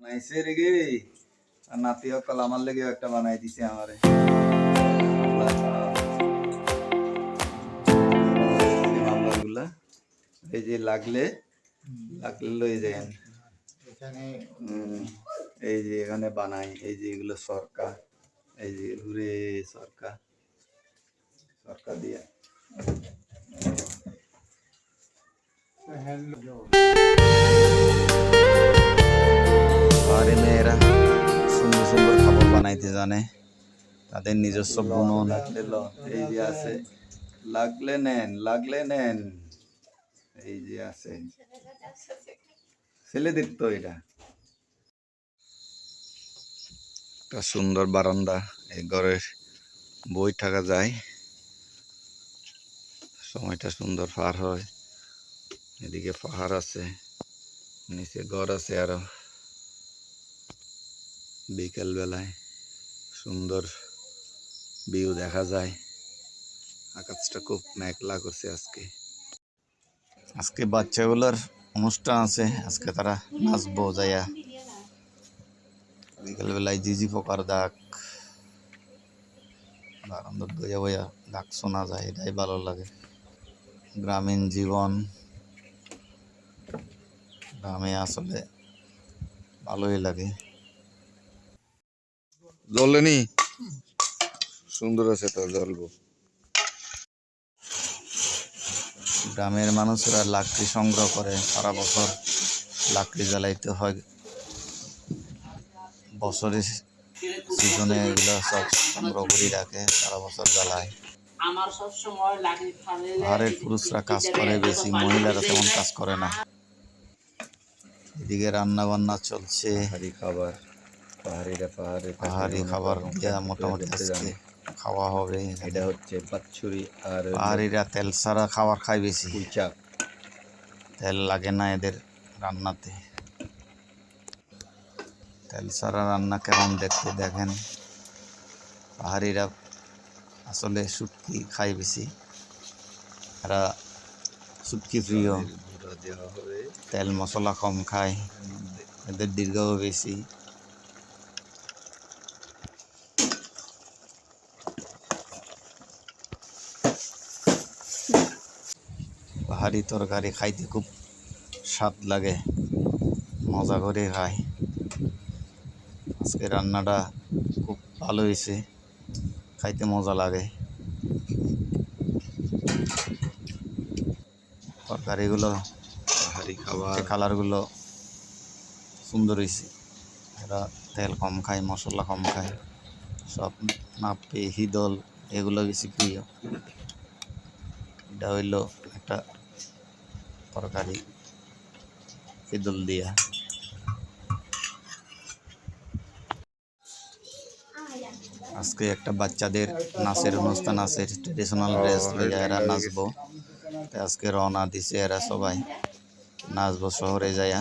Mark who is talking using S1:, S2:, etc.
S1: বানাইছে রে গে। আর নাতি অকল আমার লেগে একটা বানাই দিছে আমারে। মামলাগুলা এই যে লাগলে লাগলে লই যায়
S2: এখানে
S1: এই যে এখানে বানাই এই যে এগুলো সরকা এই যে ঘুরে সরকা সরকা দিয়ে।
S2: হ্যান্ড
S1: সুন্দর সুন্দর খাবার বানাইতে জানে। তাদের নিজস্ব বুনো লাগলে এই যে আছে, লাগলে নেন লাগলে নেন। এই যে আছে। ছেলেদের তো এটা। একটা সুন্দর বারান্দা এই ঘরের বই থাকা যায়। সময়টা সুন্দর পার হয়। এদিকে পাহাড় আছে, নিচে ঘর আছে আরও। বিকেল বেলায় সুন্দর ভিউ দেখা যায়। আকাশটা খুব মেঘলা করছে আজকে। আজকে বাচ্চাগুলোর অনুষ্ঠান আছে, আজকে তারা নাচবো, যাইয়া। বিকেল বেলায় জিজি পোকার ডাক। বারান্দার বইয়া বইয়া ডাক শোনা যায়, এটাই ভালো লাগে। গ্রামীণ জীবন। গ্রামে আসলে ভালোই লাগে। জ্বলেনি সুন্দর আছে তো জ্বলবো গ্রামের মানুষরা লাকড়ি সংগ্রহ করে সারা বছর লাকড়ি জ্বালাইতে হয়। বছরের সিজনে এগুলো সব সংগ্রহ করে রাখে সারা বছর জ্বালায়।
S3: আমার সব সময় লাগে ফালে
S1: পাহাড়ের পুরুষরা কাজ করে বেশি মহিলারা তেমন কাজ করে না। এদিকে রান্না বান্না চলছে।
S4: পাহাড়ি খাবার। পাহাড়ে
S1: খাবার দেওয়া মোটামুটি আজকে খাওয়া হবে।
S4: এটা হচ্ছে বাচ্চুরি আর
S1: পাহাড়িরা তেল ছাড়া খাবার খায় বেশি।
S4: কুইচা
S1: তেল লাগে না এদের রান্নাতে। তেল ছাড়া রান্না কেমন দেখতে দেখেন। পাহাড়িরা আসলে শুটকি খায় বেশি। এরা শুটকি প্রিয়। তেল মশলা কম খায়। এদের দীর্ঘও বেশি। পাহাড়ি তরকারি খাইতে খুব স্বাদ লাগে মজা করে খায় আজকে রান্নাটা খুব ভালো হয়েছে খাইতে মজা লাগে। তরকারিগুলো
S4: পাহাড়ি খাবার।
S1: কালারগুলো সুন্দর হয়েছে। এরা তেল কম খায় মশলা কম খায় সব নাপে হিদল এগুলো বেশি প্রিয়। এটা হইল একটা তরকারি হিদল দিয়া আজকে একটা বাচ্চাদের নাচের অনুষ্ঠান আছে ট্রেডিশনাল ড্রেস লইয়া এরা নাচবো। তো আজকে রওনা দিছে এরা সবাই। নাচবো শহরে যাইয়া।